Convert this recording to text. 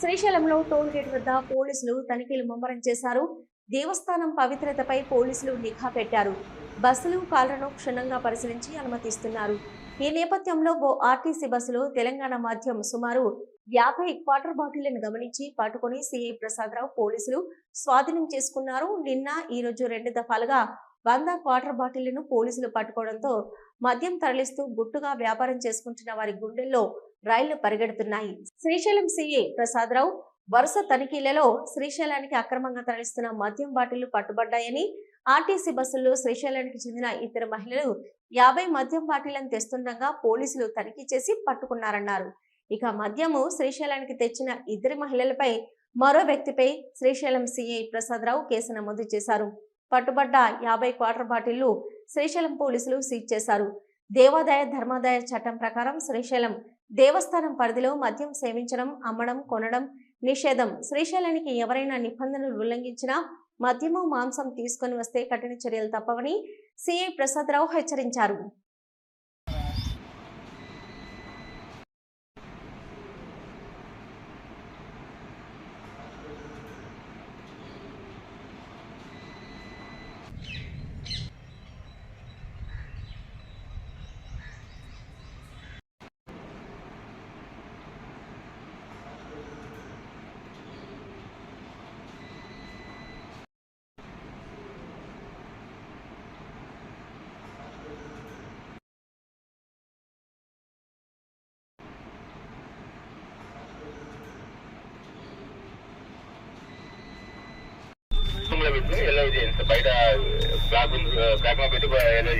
శ్రీశైలంలో toll gate వద్ద పోలీసులు తనిఖీలు ముమ్మరం చేశారు. దేవస్థానం పవిత్రతపై పోలీసులు నిఘా పెట్టారు. బస్సులు కాళ్ళను క్షుణ్ణంగా పరిశీలించి అనుమతిస్తున్నారు. ఈ నేపథ్యంలో ఓ ఆర్టీసీ బస్సులో తెలంగాణ మాధ్యం సుమారు యాభై క్వార్టర్ బాటిళ్ళను గమనించి పట్టుకుని సిఐ ప్రసాదరావు పోలీసులు స్వాధీనం చేసుకున్నారు. నిన్న ఈ రోజు రెండు దఫాలుగా వంద క్వార్టర్ బాటిళ్ళను పోలీసులు పట్టుకోవడంతో మద్యం తరలిస్తూ గుట్టుగా వ్యాపారం చేసుకుంటున్న వారి గుండెల్లో రైళ్ళు పరిగెడుతున్నాయి. శ్రీశైలం సీఏ ప్రసాదరావు వరుస తనిఖీలలో శ్రీశైలానికి అక్రమంగా తరలిస్తున్న మద్యం బాటిళ్ళు పట్టుబడ్డాయని ఆర్టీసీ బస్సుల్లో శ్రీశైలానికి చెందిన ఇద్దరు మహిళలు యాభై మద్యం బాటిళ్ళను తెస్తుండగా పోలీసులు తనిఖీ చేసి పట్టుకున్నారన్నారు. ఇక మద్యము శ్రీశైలానికి తెచ్చిన ఇద్దరు మహిళలపై మరో వ్యక్తిపై శ్రీశైలం సిఐ ప్రసాదరావు కేసు నమోదు చేశారు. పట్టుబడ్డ యాభై క్వార్టర్ బాటిళ్ళు శ్రీశైలం పోలీసులు సీజ్ చేశారు. దేవాదాయ ధర్మాదాయ చట్టం ప్రకారం శ్రీశైలం దేవస్థానం పరిధిలో మద్యం సేవించడం అమ్మడం కొనడం నిషేధం. శ్రీశైలానికి ఎవరైనా నిబంధనలు ఉల్లంఘించినా మద్యము మాంసం తీసుకొని వస్తే కఠిన చర్యలు తప్పవని సిఐ ప్రసాదరావు హెచ్చరించారు. రూమ్లో పెట్టుకుని ఎలా ఇది ఎంత బయట బ్లాక్ బ్లాక్లో పెట్టుకో ఎల్లో